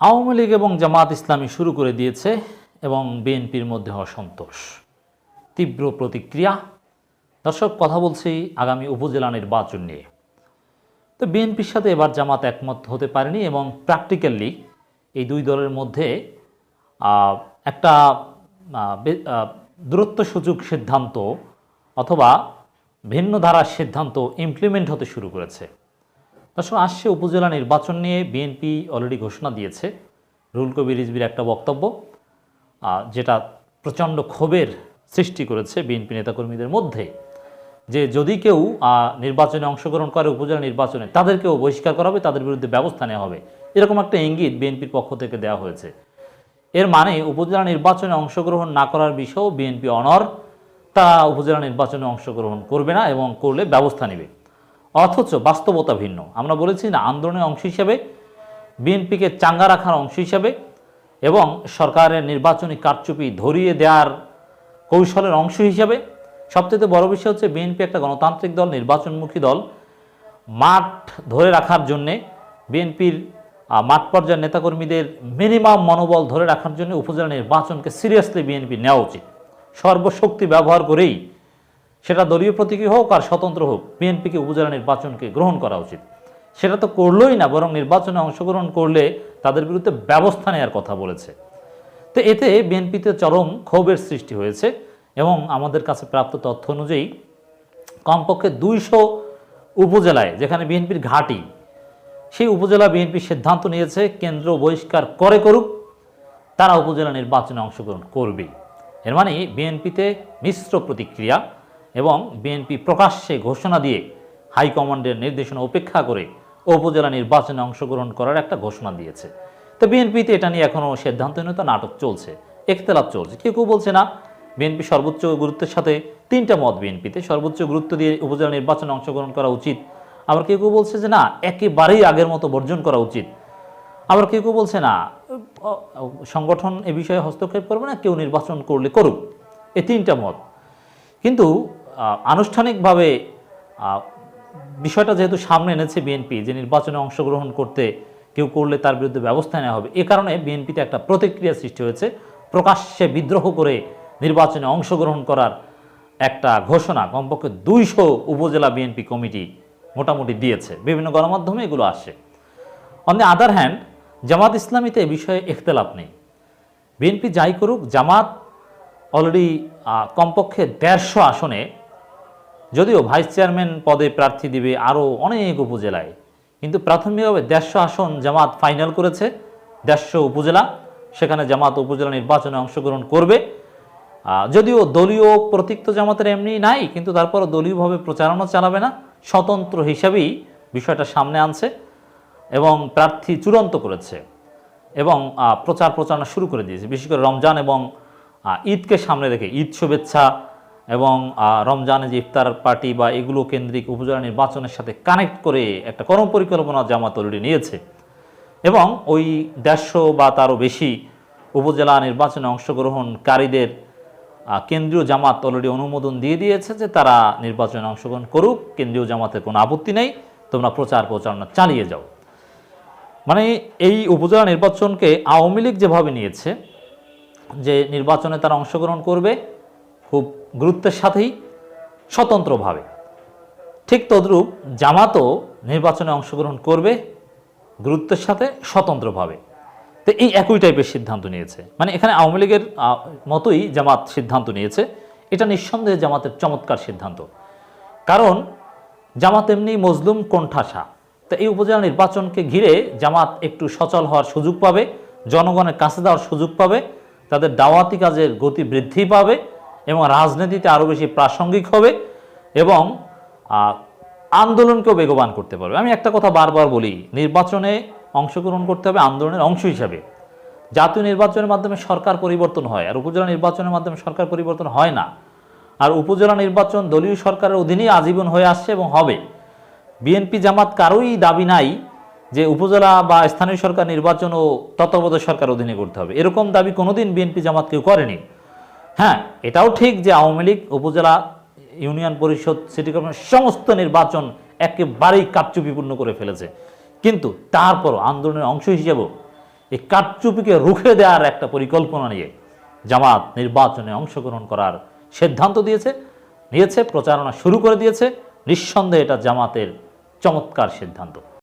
আওয়ামী লীগ এবং জামাত ইসলামী শুরু করে দিয়েছে এবং বিএনপির মধ্যে অসন্তোষ। তীব্র প্রতিক্রিয়া। দর্শক, কথা বলছি আগামী উপজেলা নির্বাচন নিয়ে। তো বিএনপির সাথে এবার জামাত একমত হতে পারেনি এবং প্র্যাকটিক্যালি এই দুই দলের মধ্যে একটা দূরত্ব সূচক সিদ্ধান্ত অথবা ভিন্ন ধারার সিদ্ধান্ত ইমপ্লিমেন্ট হতে শুরু করেছে। দর্শক আসছে, উপজেলা নির্বাচন নিয়ে বিএনপি অলরেডি ঘোষণা দিয়েছে। রুল কবির রিজবির একটা বক্তব্য যেটা প্রচণ্ড ক্ষোভের সৃষ্টি করেছে বিএনপি নেতাকর্মীদের মধ্যে। যে যদি কেউ নির্বাচনে অংশগ্রহণ করে, উপজেলা নির্বাচনে, তাদেরকেও বহিষ্কার করা হবে, তাদের বিরুদ্ধে ব্যবস্থা নেওয়া হবে। এরকম একটা ইঙ্গিত বিএনপির পক্ষ থেকে দেওয়া হয়েছে। এর মানে উপজেলা নির্বাচনে অংশগ্রহণ না করার বিষয়েও বিএনপি অনর তা উপজেলা নির্বাচনে অংশগ্রহণ করবে না এবং করলে ব্যবস্থা নেবে। অথচ বাস্তবতা ভিন্ন। আমরা বলেছি না, আন্দোলনের অংশ হিসেবে, বিএনপিকে চাঙ্গা রাখার অংশ হিসেবে এবং সরকারের নির্বাচনী কারচুপি ধরিয়ে দেওয়ার কৌশলের অংশ হিসেবে। সবচেয়ে বড় বিষয় হচ্ছে বিএনপি একটা গণতান্ত্রিক দল, নির্বাচনমুখী দল। মাঠ ধরে রাখার জন্যে, বিএনপির মাঠ পর্যায়ের নেতাকর্মীদের মিনিমাম মনোবল ধরে রাখার জন্য উপজেলা নির্বাচনকে সিরিয়াসলি বিএনপি নেওয়া উচিত। সর্বশক্তি ব্যবহার করেই সেটা দলীয় প্রতীকী হোক আর স্বতন্ত্র হোক, বিএনপিকে উপজেলা নির্বাচনকে গ্রহণ করা উচিত। সেটা তো করলোই না, বরং নির্বাচনে অংশগ্রহণ করলে তাদের বিরুদ্ধে ব্যবস্থা নেওয়ার কথা বলেছে। তো এতে বিএনপিতে চরম ক্ষোভের সৃষ্টি হয়েছে এবং আমাদের কাছে প্রাপ্ত তথ্য অনুযায়ী কমপক্ষে দুইশো উপজেলায়, যেখানে বিএনপির ঘাঁটি, সেই উপজেলা বিএনপি সিদ্ধান্ত নিয়েছে, কেন্দ্র বহিষ্কার করে করুক, তারা উপজেলা নির্বাচনে অংশগ্রহণ করবে এর মানে বিএনপিতে মিশ্র প্রতিক্রিয়া এবং বিএনপি প্রকাশ্যে ঘোষণা দিয়ে হাইকমান্ডের নির্দেশনা উপেক্ষা করে উপজেলা নির্বাচনে অংশগ্রহণ করার একটা ঘোষণা দিয়েছে। তো বিএনপিতে এটা নিয়ে এখনও সিদ্ধান্তহীনতা নাটক চলছে একতলাপ চলছে। কেউ কেউ বলছে না, বিএনপি সর্বোচ্চ গুরুত্বের সাথে তিনটা মত বিএনপিতে, সর্বোচ্চ গুরুত্ব দিয়ে উপজেলা নির্বাচনে অংশগ্রহণ করা উচিত। আবার কেউ কেউ বলছে যে না, একেবারেই আগের মতো বর্জন করা উচিত। আবার কেউ কেউ বলছে না সংগঠন এ বিষয়ে হস্তক্ষেপ করবে না, কেউ নির্বাচন করলে করুক। এই তিনটা মত। কিন্তু আনুষ্ঠানিকভাবে বিষয়টা যেহেতু সামনে এনেছে বিএনপি, যে নির্বাচনে অংশগ্রহণ করতে কেউ করলে তার বিরুদ্ধে ব্যবস্থা নেওয়া হবে, এ কারণে বিএনপিতে একটা প্রতিক্রিয়া সৃষ্টি হয়েছে। প্রকাশ্যে বিদ্রোহ করে নির্বাচনে অংশগ্রহণ করার একটা ঘোষণা কমপক্ষে দুইশো উপজেলা বিএনপি কমিটি মোটামুটি দিয়েছে। বিভিন্ন গণমাধ্যমে এগুলো আসে। On the other hand Jamaat ইসলামীতে এ বিষয়ে ইখতলাফ নেই। বিএনপি যাই করুক, জামাত অলরেডি কমপক্ষে দেড়শো আসনে যদিও ভাইস চেয়ারম্যান পদে প্রার্থী দিবে আরও অনেক উপজেলায়। কিন্তু প্রাথমিকভাবে দেড়শো আসন জামাত ফাইনাল করেছে, দেড়শো উপজেলা। সেখানে জামাত উপজেলা নির্বাচনে অংশগ্রহণ করবে। যদিও দলীয় প্রতীক তো জামাতের এমনি নাই, কিন্তু তারপরও দলীয়ভাবে প্রচারণা চালাবে না। স্বতন্ত্র হিসাবেই বিষয়টা সামনে আনছে এবং প্রার্থী চূড়ান্ত করেছে এবং প্রচার প্রচারণা শুরু করে দিয়েছে। বিশেষ করে রমজান এবং ঈদকে সামনে রেখে ঈদ শুভেচ্ছা এবং রমজানে যে ইফতার পার্টি বা এগুলো কেন্দ্রিক উপজেলা নির্বাচনের সাথে কানেক্ট করে একটা কর্মপরিকল্পনা জামাত অলরেডি নিয়েছে। এবং ওই দেড়শো বা তারও বেশি উপজেলা নির্বাচনে অংশগ্রহণকারীদের কেন্দ্রীয় জামাত অলরেডি অনুমোদন দিয়ে দিয়েছে যে তারা নির্বাচনে অংশগ্রহণ করুক, কেন্দ্রীয় জামাতের কোনো আপত্তি নেই, তোমরা প্রচার প্রচারণা চালিয়ে যাও। মানে এই উপজেলা নির্বাচনকে আওয়ামী লীগ যেভাবে নিয়েছে, যে নির্বাচনে তারা অংশগ্রহণ করবে, খুব গুরুত্বের সাথেই স্বতন্ত্রভাবে। ঠিক তদ্রূপ জামাতও নির্বাচনে অংশগ্রহণ করবে গুরুত্বের সাথে স্বতন্ত্রভাবে। তো এই একই টাইপের সিদ্ধান্ত নিয়েছে। মানে এখানে আওয়ামী লীগের মতোই জামাত সিদ্ধান্ত নিয়েছে। এটা নিঃসন্দেহে জামাতের চমৎকার সিদ্ধান্ত। কারণ জামাত এমনি মজলুম কোণঠাসা। তো এই উপজেলা নির্বাচনকে ঘিরে জামাত একটু সচল হওয়ার সুযোগ পাবে, জনগণের কাছে দেওয়ার সুযোগ পাবে, তাদের দাওয়াতি কাজের গতি বৃদ্ধি পাবে এবং রাজনীতিতে আরও বেশি প্রাসঙ্গিক হবে এবং আন্দোলনকেও বেগবান করতে পারবে। আমি একটা কথা বারবার বলি, নির্বাচনে অংশগ্রহণ করতে হবে আন্দোলনের অংশ হিসাবে। জাতীয় নির্বাচনের মাধ্যমে সরকার পরিবর্তন হয়, আর উপজেলা নির্বাচনের মাধ্যমে সরকার পরিবর্তন হয় না। আর উপজেলা নির্বাচন দলীয় সরকারের অধীনেই আজীবন হয়ে আসছে এবং হবে। বিএনপি জামাত কারোই দাবি নাই যে উপজেলা বা স্থানীয় সরকার নির্বাচন ও তত্ত্বাবধায়ক সরকার অধীনে করতে হবে। এরকম দাবি কোনোদিন বিএনপি জামাত কেউ করেনি। হ্যাঁ এটাও ঠিক যে আওয়ামী লীগ, উপজেলা ইউনিয়ন পরিষদ, সিটি কর্পোরেশন সমস্ত নির্বাচন একেবারেই কারচুপিপূর্ণ করে ফেলেছে। কিন্তু তারপরও আন্দোলনের অংশ হিসেবেও এই কারচুপিকে রুখে দেওয়ার একটা পরিকল্পনা নিয়ে জামাত নির্বাচনে অংশগ্রহণ করার সিদ্ধান্ত দিয়েছে, নিয়েছে, প্রচারণা শুরু করে দিয়েছে। নিঃসন্দেহে এটা জামাতের চমৎকার সিদ্ধান্ত।